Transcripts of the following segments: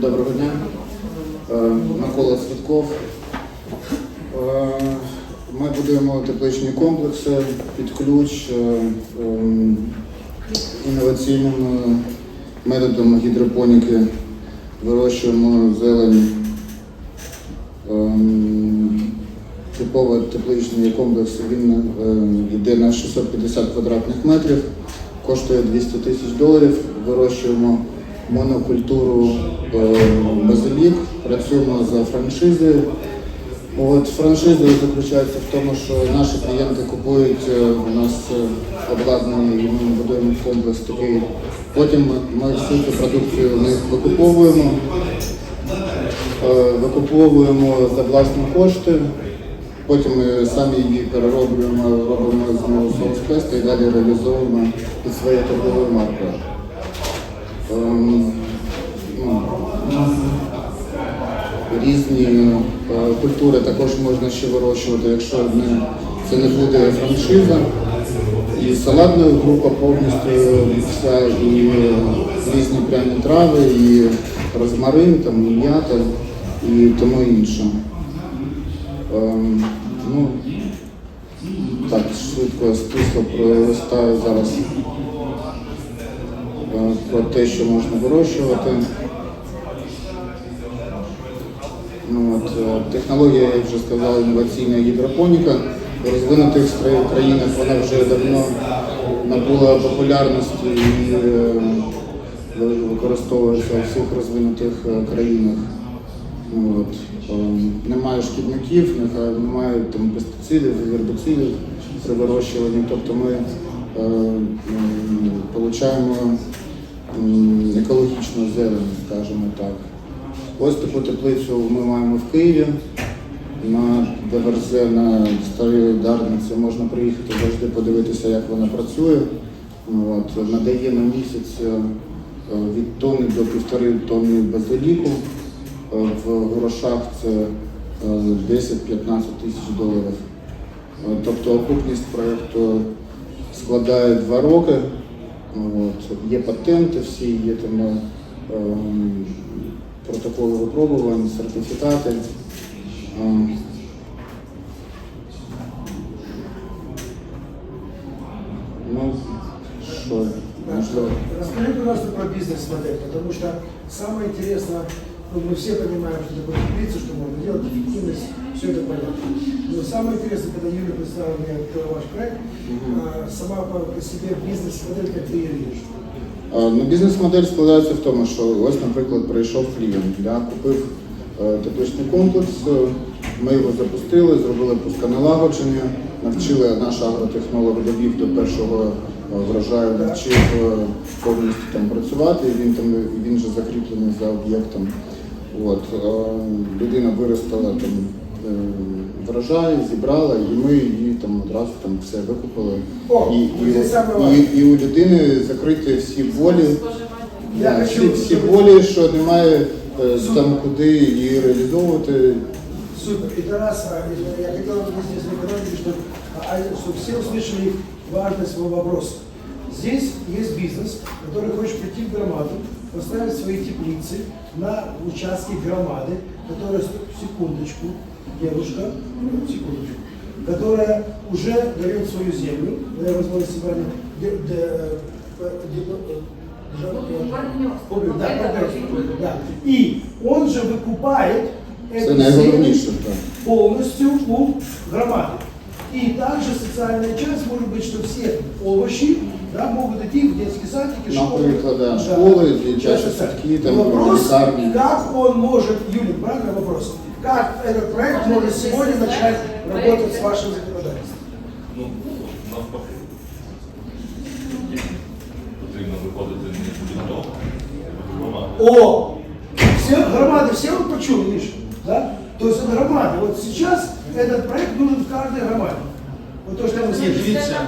Доброго дня. Е, Микола Цвітков. Е, Ми будуємо тепличні комплекси під ключ е, інноваційним методом гідропоніки. Вирощуємо зелень. Типовий тепличний комплекс він йде на 650 квадратних метрів, коштує 200 тисяч доларів. Вирощуємо монокультуру е, базилік, працюємо за франшизою. От франшиза заключається в тому, що наші клієнти купують е, у нас е, обладнання і ми будуємо комплекс такий. Потім ми, всю цю продукцію ми викуповуємо, е, викуповуємо за власні кошти. Потім ми самі її перероблюємо, робимо з нього соус і далі реалізовуємо під своєю торговою маркою. Ем, різні е, культури також можна ще вирощувати, якщо не, це не буде франшиза. І салатна група повністю вся, і різні пряні трави, і розмарин, там, і м'ята, і тому інше. Ем, ну, так, швидко стисло пролистаю зараз про те, що можна вирощувати. Ну, от, е, технологія, як вже сказав, інноваційна гідропоніка. В розвинутих країнах вона вже давно набула популярності і е, використовується у всіх розвинутих е, країнах. Ну, от, е, немає шкідників, немає там пестицидів, гербіцидів при вирощуванні. Тобто ми е, екологічну зелень, скажімо так. Ось таку теплицю ми маємо в Києві. На ДВРЗ на старій Дарниці можна приїхати завжди подивитися, як вона працює. От, надає на місяць е, від тонни до півтори тонни базиліку. Е, В грошах це е, 10-15 тисяч доларів. Е, Тобто окупність проєкту складає два роки. Ну, От. Є патенти всі, є там е, ем, протоколи випробувань, сертифікати. Ем, Ну, що, можливо. Расскажи, пожалуйста, про бизнес-модель, потому что самое интересное, ну, мы все понимаем, что такое теплица, что можно делать, эффективность, все это понятно. Но самое интересное, когда Юля представила мне этот ваш проект, а, сама по по себе бизнес-модель, как ты ее видишь. Е, Ну, бізнес-модель складається в тому, що ось, наприклад, прийшов клієнт, да, купив е, тепличний комплекс, е, ми його запустили, зробили пусконалагодження, навчили наш агротехнолог довів до першого е, врожаю, навчив е, повністю там працювати, і він там і він вже закріплений за об'єктом. От, е, людина виростила там е, врожай, зібрала, і ми її там одразу там все викупили. О, і, і, це саме і, важливе. і у людини закриті всі болі. Я Да, хочу, всі, всі щоб- болі, що немає е, там куди її реалізовувати. Супер. И Тарас, а, я хотел бы здесь рекомендовать, чтобы, а, чтобы все услышали важность своего вопроса. Здесь есть бизнес, который хочет прийти в громаду, поставить свои теплицы на участке громады, которая, секундочку, девушка, секундочку, которая уже дает свою землю, я возможности брали, де- де- де- э, Публик, да. И он же выкупает эту землю полностью у громады. И также социальная часть может быть, что все овощи да, могут идти в детские садики, школы. Наприклад, да, школи, дитячі садки, там, Вопрос, лікарні. как он может, Юлия, правильный вопрос, как этот проект может сегодня начать работать с вашим законодательством? Ну, навпаки. Потрібно виходити не з того, а громади. О! Все громады, все вот почули, видишь, да? То есть это громады. Вот сейчас этот проект нужен в каждой громаде. Вот то, что мы дивіться,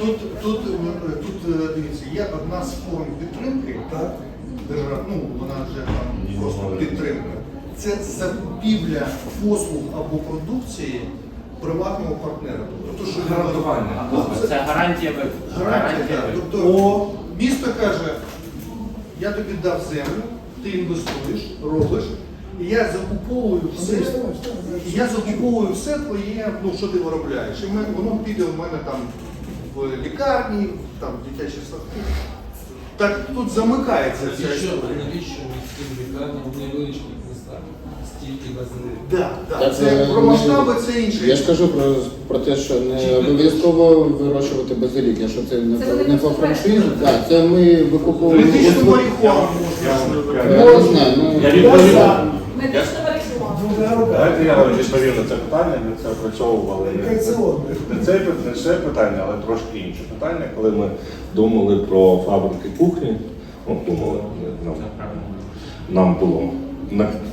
тут, тут, тут е, дивіться, є одна з форм підтримки, Так. держав, ну вона вже там просто підтримка. Це закупівля послуг або продукції приватного партнера. Тобто, що Гарантування. Це- Це гарантія викупу. Гарантія, Гарантія так. Тобто О. місто каже, я тобі дав землю, ти інвестуєш, робиш, і я закуповую все. І я закуповую все твоє, ну що ти виробляєш. І ми- воно піде в мене там в лікарні, там в дитячі садки. Так тут замикається ця Навіщо, історія. навіщо міським лікарням в невеличких містах стільки базилів? Да, да. Так, Це е, про масштаби це інше. Я ж кажу про, про те, що не обов'язково вирощувати базилік, якщо це не, Це по- не по франшизі. Так, це ми викуповуємо. Медичну марихуану можна. Я не знаю, ну Я Я відповім. Другая рука. Давайте я відповім на це питання, ми це опрацьовували. Не це, не це питання, але трошки інше питання, коли ми думали про фабрики кухні. Ну, думали, нам, нам було,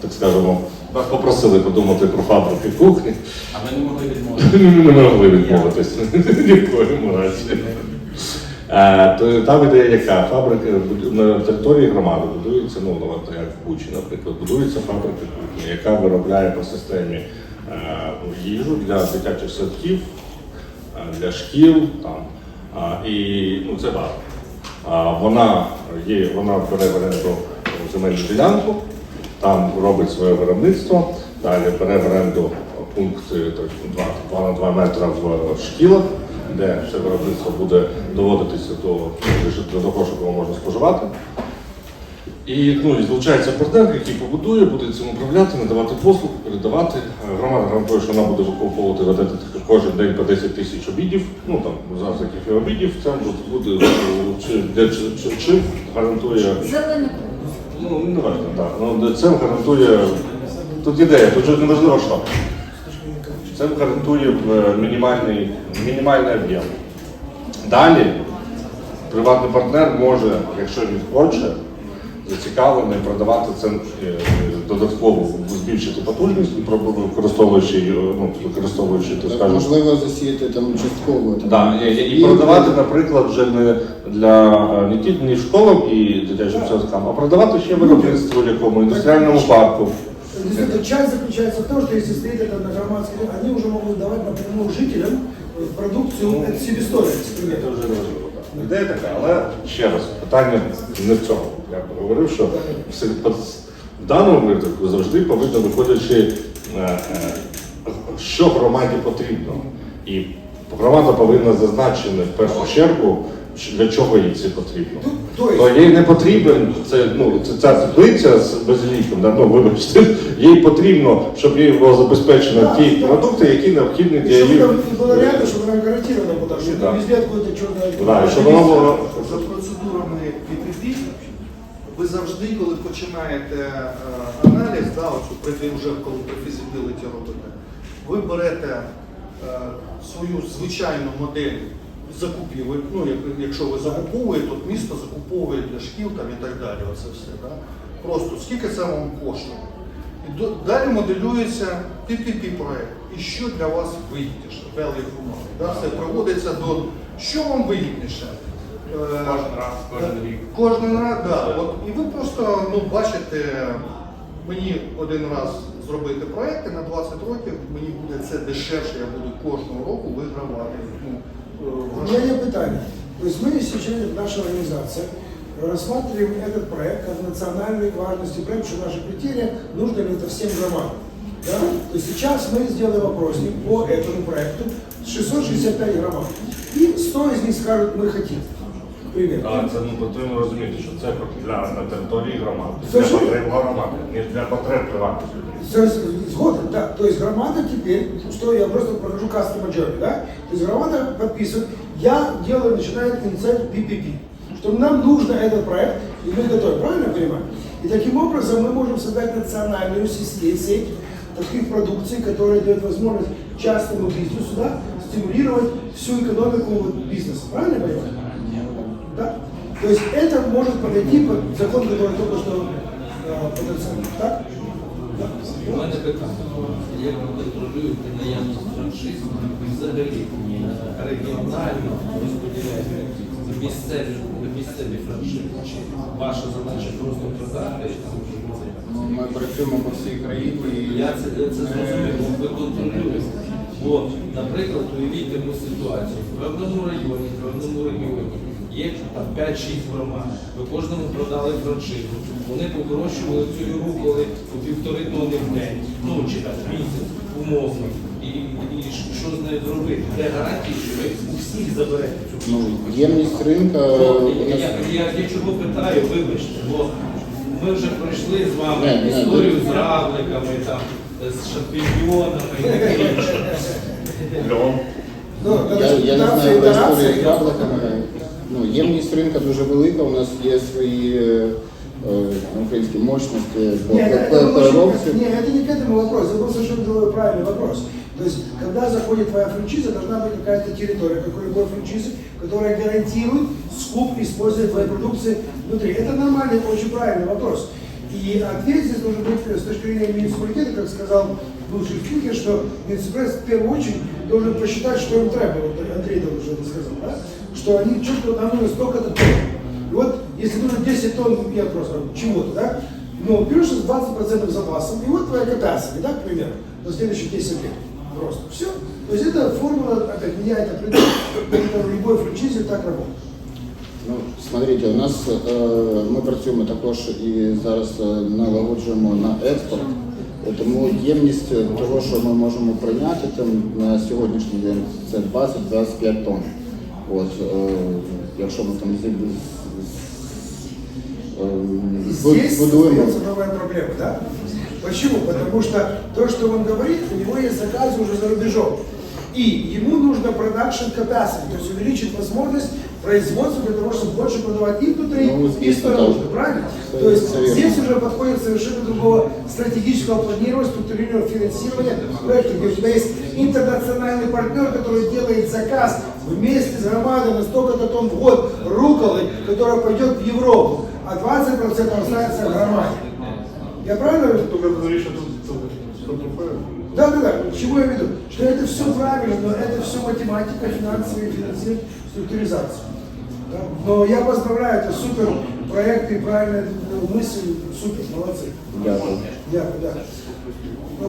так скажемо, нас попросили подумати про фабрики кухні. А ми не могли відмовити. Ми не могли відмовитися ні в коєму разі. Е, Там ідея яка? Фабрика на території громади будується, ну, от як в Бучі, наприклад, будується фабрика яка виробляє по системі е, їжу для дитячих садків, е, для шкіл. Там. І ну, це. А, Вона є, вона бере в оренду земельну ділянку, там робить своє виробництво, далі бере в оренду пункти 2, 2 на 2 метри в шкілах, де все виробництво буде доводитися до, до того, що його можна споживати. І ну, і залучається партнер, який побудує, буде цим управляти, надавати послуг, передавати. Е, Громада гарантує, що вона буде викуповувати ведете кожен день по 10 тисяч обідів, ну там завтrakів і обідів, це буде, чи, де, чи, чи, гарантує Ну, не важливо, так. Ну, це гарантує. Тут ідея, тут не важливо що. Це гарантує е, мінімальний, мінімальний об'єм. Далі приватний партнер може, якщо він хоче, зацікавлений продавати це додатково збільшити потужність, використовуючи, е, ну, використовуючи так так, можливо засіяти там частково. Там, Да, і, і- і продавати, наприклад, вже не для е, не тільки школам і дитячим садкам, а продавати ще виробництву якому індустріальному парку. Действительно, часть заключается в том, что если стоит это на громадский рынок, они уже могут давать напрямую жителям э, продукцию Ну, это себестоимость, к Це примеру. вже не важливо. так. Ідея така, але ще раз, питання не в цьому. Я б говорив, що все- в даному випадку завжди повинно виходячи, е, е, що громаді потрібно. І громада повинна зазначити в першу чергу, що- для чого їй це потрібно. Ну, то есть- То їй не потрібен це, ну, це ця теплиця з базиліком, да, ну, вибачте, їй потрібно, щоб їй було забезпечено Да, ті да. продукти, які необхідні для И чтобы її. там было рядом, чтобы она гарантирована была, чтобы Да. не везде какое-то черное... Да, і щоб воно було За процедурами PPP ви завжди, коли починаєте е, аналіз, да, оцю при- вже коли при фізибіліті робите, ви берете е, свою звичайну модель закупівель, ну, якщо ви закуповуєте, то місто закуповує для шкіл там, і так далі. Оце все, да? Просто скільки це вам коштує. І далі моделюється PPP проект. І що для вас вигідніше? Да? Це приводиться до що вам вигідніше. Е, Кожен раз, кожен рік. Кожен раз, да. От, і ви просто ну, бачите, мені один раз зробити проекти на 20 років, мені буде це дешевше, я буду кожного року вигравати. Ну, У меня нет питания. То есть мы сейчас, наша организация, рассматриваем этот проект как национальной важности проект, что наши критерии, нужно ли это всем громадам. Да? То есть сейчас мы сделаем опросник по этому проекту 665 громад. И 100 из них скажут, мы хотим. К примеру. Але це ну, потрібно розуміти, що це для на території громади, Це для ж- потреб громади, не для потреб приватних людей. То есть, Сгоден, да. То есть громада теперь, что я просто прохожу custom majority, да? То есть громада подписывает, я делаю, начинаю инициать PPP, что нам нужно этот проект, и мы готовы, правильно я понимаю? И таким образом мы можем создать национальную систему, сеть таких продукций, которая дает возможность частному бизнесу да, стимулировать всю экономику вот бизнеса, правильно я понимаю? Да? То есть это может подойти под закон, который только что э, потенциально, так? Да. У мене питання. Як ви контролюєте наявність франшиз і взагалі е, регіонально розподіляєте місцеві, місцеві франшизи? Чи ваша задача просто продати? Ми працюємо по всій країні. і- Я це, я це зрозумів, ви контролюєте. Бо, наприклад, уявіть таку ситуацію. В певному районі, в певному регіоні є там 5-6 громад. Ви кожному продали франшизу. Вони покорочували цю ігру, коли по півтори тонни в день, ну чи там місяць, умовно. І, і що з нею зробити? Де гарантії, що ви у всіх заберете цю Ну, ємність ринка Ну, у я, нас я, я чого питаю, вибачте, бо ми вже пройшли з вами Не, не, історію з равликами, там, з шампіньйонами і таке інше. Ну, Я, я не знаю про історію з яблуками. Ну, ємність ринка дуже велика, у нас є свої е, е, українські мощності по Нет, это, по- это очень- переробці. нет, это не к этому вопрос, это был совершенно другой правильный вопрос. То есть, когда заходит твоя франшиза, должна быть какая-то территория, как у любой франшизы, которая гарантирует скуп использования твоей продукции внутри. Это нормальный, очень правильный вопрос. И ответ здесь должен быть э, с точки зрения муниципалитета, как сказал бывший спикер, что муниципалитет в первую очередь должен посчитать, что им требует. Вот Андрей там уже это сказал, да? что они четко нам нужно столько-то тонн. И вот, если нужно 10 тонн, я просто говорю, чего-то, да, ну, берешь с 20% запасом, и вот твоя capacity, да, к примеру, на следующие 10 лет. Просто. Все. То есть это формула, опять меняет определенно, это в любой франшизе так работает. Ну, смотрите, у нас е, ми працюємо також і зараз е, налагоджуємо на експорт. Е, Тому ємність того, що ми можемо прийняти там на сьогоднішній день, це 20-25 тонн. От, е, якщо ми там зі- з- И е, здесь будуємо. остается новая проблема, да? Почему? Потому что то, что он говорит, у него есть заказы уже за рубежом. И ему нужно продакшн capacity, то есть увеличить возможность производства для того, чтобы больше продавать и внутри, Ну, и естественно, снаружи, да. правильно? Це- То есть це вірно. здесь уже подходит совершенно другого стратегического планирования, структурирования финансирования проекта, где у тебя есть интернациональный партнер, который делает заказ вместе с громадой на столько-то тонн в год руколы, которая пойдет в Европу, а 20% останется в громаде. Я правильно говорю? Только говоришь, что тут Да, да, да. К чему я веду? Что это все правильно, но это все математика, финансовые финансирование, структуризация. Да? Но я поздравляю, это супер проект и правильная мысль, супер, молодцы. Дякую. Дякую, да.